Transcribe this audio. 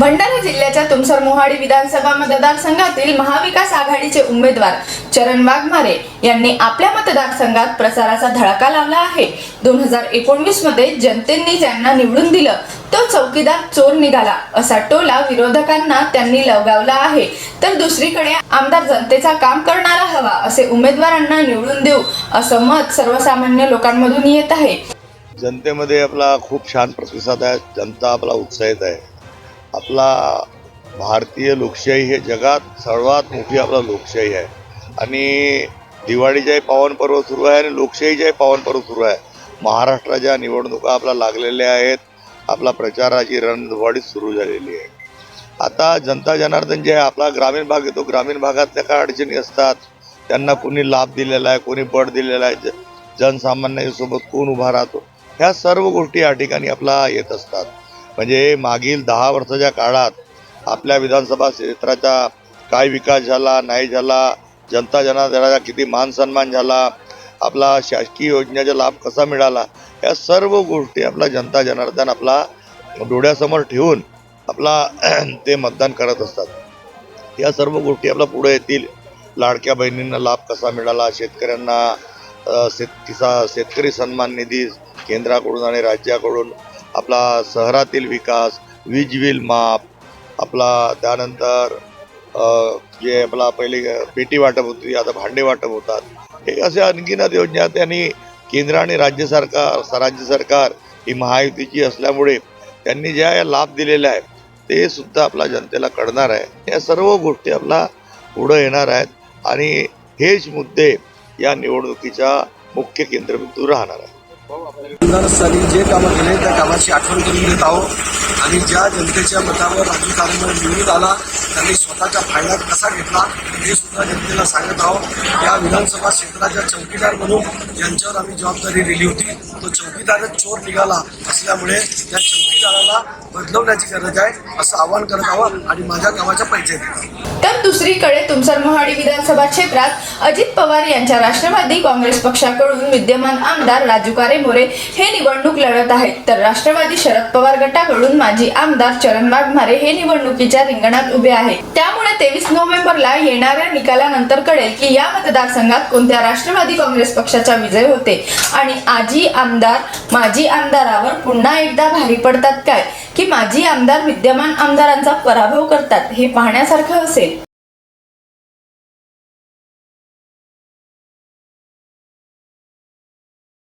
भंडारा जिल्ह्याच्या तुमसर मोहाडी विधानसभा मतदारसंघातील महाविकास आघाडीचे उमेदवार चरण वाघमारे यांनी आपल्या मतदारसंघात प्रचाराचा धडाका लावला आहे. दोन हजार एकोणवीसमध्ये जनतेने ज्यांना निवडून दिलं तो चौकीदार चोर निघाला असा टोला विरोधकांना त्यांनी लवगावला आहे. तर दुसरीकडे आमदार जनतेचा काम करणारा हवा असे उमेदवारांना निवडून देऊ असं मत सर्वसामान्य लोकांमधून येत आहे. जनतेमध्ये आपला खूप छान प्रतिसाद आहे. जनता आपला उत्साहित आहे. आपला भारतीय लोकशाही हे जगात सर्वात मोठी आपला लोकशाही आहे. आणि दिवाळीच्याही पावन पर्व सुरू आहे आणि लोकशाहीचाही पावन पर्व सुरू आहे. महाराष्ट्राच्या निवडणुका आपल्या लागलेल्या आहेत. आपला प्रचाराची रणधुवाडी सुरू झालेली आहे. आता जनता जनार्दन जे आहे आपला ग्रामीण भाग येतो ग्रामीण भागातल्या काय अडचणी असतात? त्यांना कोणी लाभ दिलेला आहे कोणी बळ दिलेला आहे? ज- जनसामान्यांसोबत कोण उभा राहतो? ह्या सर्व गोष्टी या ठिकाणी आपला येत असतात. म्हणजे मागील दहा वर्षाच्या काळात आपल्या विधानसभा क्षेत्राचा काय विकास झाला नाही झाला जनता जनार्दनाचा किती मान सन्मान झाला आपला शासकीय योजनेचा लाभ कसा मिळाला या सर्व गोष्टी आपला जनता जनार्दन आपला डोळ्यासमोर ठेवून आपला ते मतदान करत असतात. या सर्व गोष्टी आपल्या पुढे येतील. लाडक्या बहिणींना लाभ कसा मिळाला शेतकऱ्यांना शेत किसा शेतकरी सन्मान निधी केंद्राकडून आणि राज्याकडून आपला शहरातील विकास वीज बिल माप आपला त्यानंतर जे आपला पहिले पेटी वाटप होती आता भांडे वाटप होतात. हे अशा आणखीनच योजना त्यांनी केंद्र आणि राज्य सरकार राज्य सरकार ही महायुतीची असल्यामुळे त्यांनी ज्या या लाभ दिलेला आहे ते सुद्धा आपल्या जनतेला कळणार आहे. या सर्व गोष्टी आपला पुढं येणार आहेत आणि हेच मुद्दे या निवडणुकीच्या मुख्य केंद्रबिंदू राहणार आहे आमदारस्थानी जे कामं केले त्या कामाची आठवण करून देत आहोत. आणि ज्या जनतेच्या मतावर अधिकाऱ्यांवर निवडून आला त्यांनी स्वतःचा फायदा कसा घेतला हे सुद्धा जनतेला सांगत आहोत. या विधानसभा क्षेत्राच्या चौकीदार म्हणून ज्यांच्यावर आम्ही जबाबदारी दिली होती तो चौकीदारच चोर निघाला असल्यामुळे त्या चौकीदाराला बदलवण्याची गरज आहे असं आवाहन करत आहोत. आणि माझ्या गावाच्या परिचय देत आहोत तर दुसरीकडे तुमसर मोहाडी विधानसभा क्षेत्रात अजित पवार यांच्या राष्ट्रवादी काँग्रेस पक्षाकडून विद्यमान आमदार राजू कारे मोरे हे निवडणूक लढत आहेत. तर राष्ट्रवादी शरद पवार गटाकडून माजी आमदार चरण वाघमारे हे निवडणुकीच्या रिंगणात उभे आहेत. त्यामुळे तेवीस नोव्हेंबरला येणाऱ्या निकालानंतर कळेल की या मतदारसंघात कोणत्या राष्ट्रवादी काँग्रेस पक्षाचा विजय होते आणि आजी आमदार माजी आमदारावर पुन्हा एकदा भारी पडतात काय? की माजी आमदार विद्यमान आमदारांचा पराभव करतात हे पाहण्यासारखं असेल.